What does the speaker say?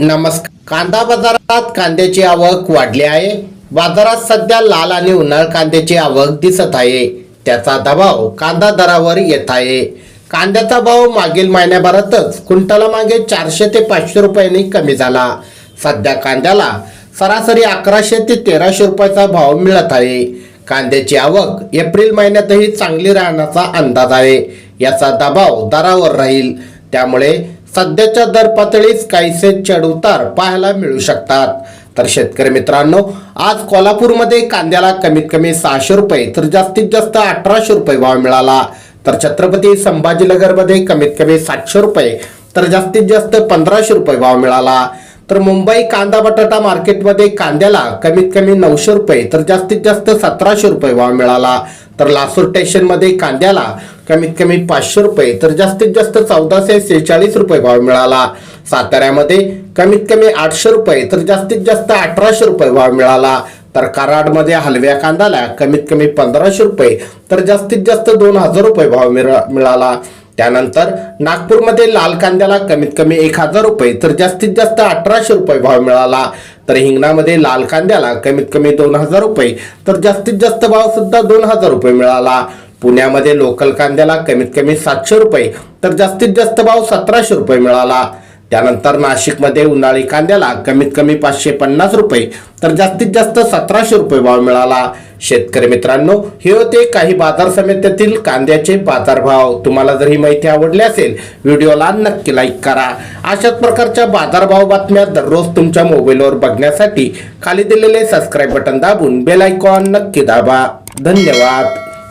नमस्कार. कांदा बाजारात कांद्याची आवक वाढली आहे. बाजारात सध्या लाल आणि उन्हाळ कांद्याची आवक दिसत आहे. त्याचा दबाव कांदा दरावर येत आहे. कांद्याचा भाव मागील महिन्याभरातच क्विंटला मागे चारशे ते पाचशे रुपयांनी कमी झाला. सध्या कांद्याला सरासरी अकराशे ते तेराशे रुपयाचा भाव मिळत आहे. कांद्याची आवक एप्रिल महिन्यातही चांगली राहण्याचा अंदाज आहे. याचा दबाव दरावर राहील. त्यामुळे सध्याच्या दर पातळीत काहीसे चढउतार पाहायला मिळू शकतात? तर शेतकरी मित्रांनो आज कोल्हापूरमध्ये कांद्याला कमीत कमी सहाशे रुपये तर जास्तीत जास्त अठराशे रुपये भाव मिळाला. तर छत्रपती संभाजीनगरमध्ये कमीत कमी सातशे रुपये तर जास्तीत जास्त पंधराशे रुपये भाव मिळाला. तर मुंबई कांदा बटाटा मार्केटमध्ये कांद्याला कमीत कमी नऊशे रुपये तर जास्तीत जास्त सतराशे रुपये भाव मिळाला. तर लासूर स्टेशनमध्ये कांद्याला कमीत कमी पाचशे रुपये तर जास्तीत जास्त चौदाशे सेहेचाळीस रुपये भाव मिळाला. साताऱ्यामध्ये कमीत कमी आठशे रुपये तर जास्तीत जास्त अठराशे रुपये भाव मिळाला. तर कराडमध्ये हलव्या कांद्याला कमीत कमी पंधराशे रुपये तर जास्तीत जास्त दोन हजार रुपये भाव मिळा- मिळाला. त्यानंतर नागपूरमध्ये लाल कांद्याला कमीत कमी एक हजार रुपये तर जास्तीत जास्त अठराशे रुपये भाव मिळाला. तर हिंगणामध्ये लाल कांद्याला कमीत कमी दोन हजार रुपये तर जास्तीत जास्त भाव सुद्धा दोन हजार रुपये मिळाला. पुण्यामध्ये लोकल कांद्याला कमीत कमी सातशे रुपये तर जास्तीत जास्त भाव सतराशे रुपये मिळाला. त्यानंतर नाशिकमध्ये उन्हाळी कांद्याला कमीत कमी पाचशे पन्नास रुपये तर जास्तीत जास्त सतराशे रुपये भाव मिळाला. शेतकरी मित्रांनो हे होते काही बाजार समित्यातील कांद्याचे बाजारभाव. तुम्हाला जर ही माहिती आवडली असेल व्हिडिओला नक्की लाईक करा. अशाच प्रकारच्या बाजारभाव बातम्या दररोज तुमच्या मोबाईलवर बघण्यासाठी खाली दिलेले सबस्क्राईब बटन दाबून बेल आयकॉन नक्की दाबा. धन्यवाद.